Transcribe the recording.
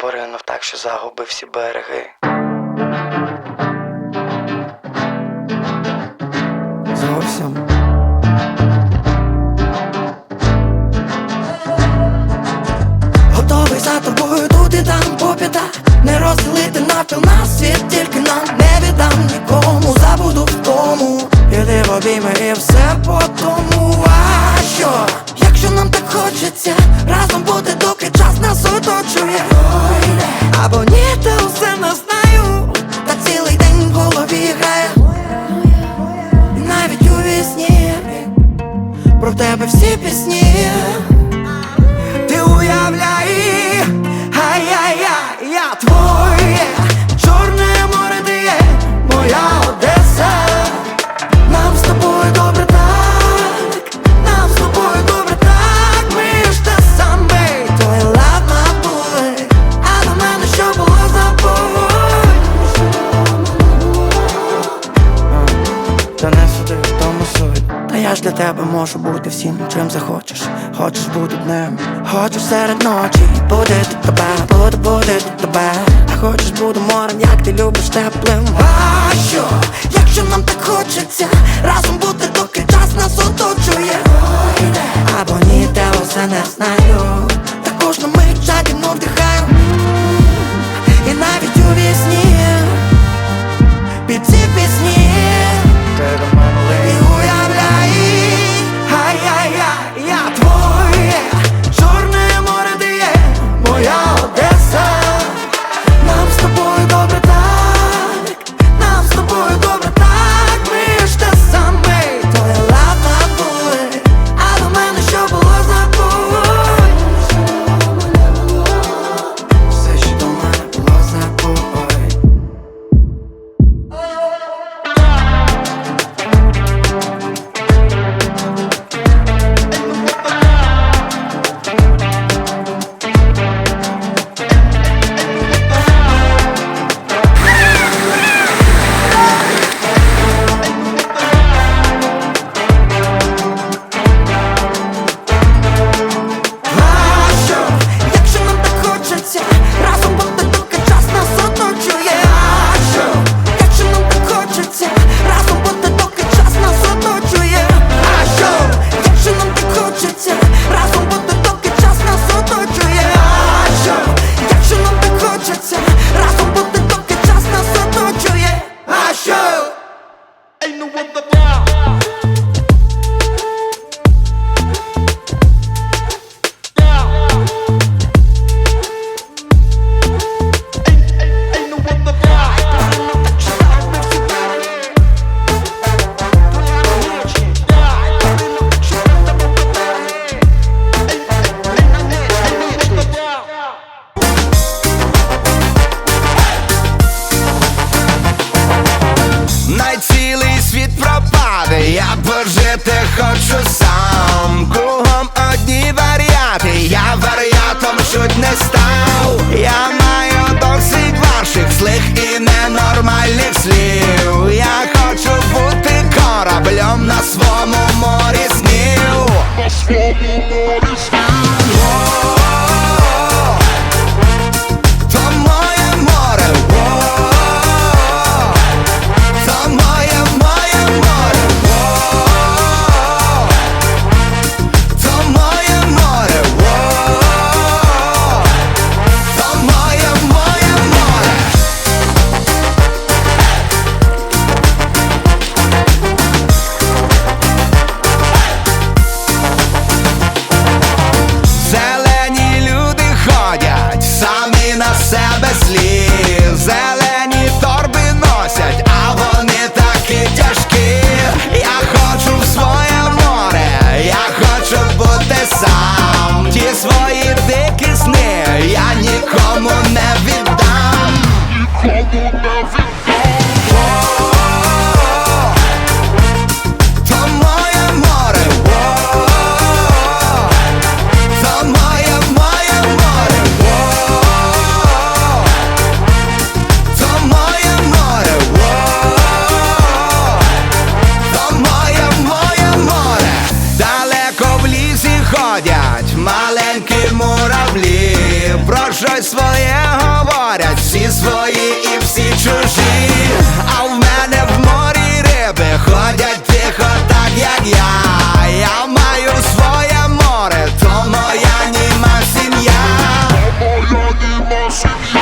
поринув так, що загубив всі береги. Зовсім. Готовий за тобою тут і там по Не розлити навпіл на світ тільки нам не віддам нікому, забуду в тому. Іди в обійми і все по тому, а що, якщо нам так хочеться. albo nie. цьому суть Та я ж для тебе можу бути всім, чим захочеш. Хочеш бути днем, хочеш серед ночі, буде тут тебе, буде, буде тут тебе. А хочеш буду морем, як ти любиш теплим. А якщо нам так хочеться, разом бути, доки час нас оточує. Або ні, те усе не знаю. божити хочу сам. свої і всі чужі, а в мене в морі риби ходять тихо, так як я. Я маю своє море, то моя німа сім'я. Моя німа сім'я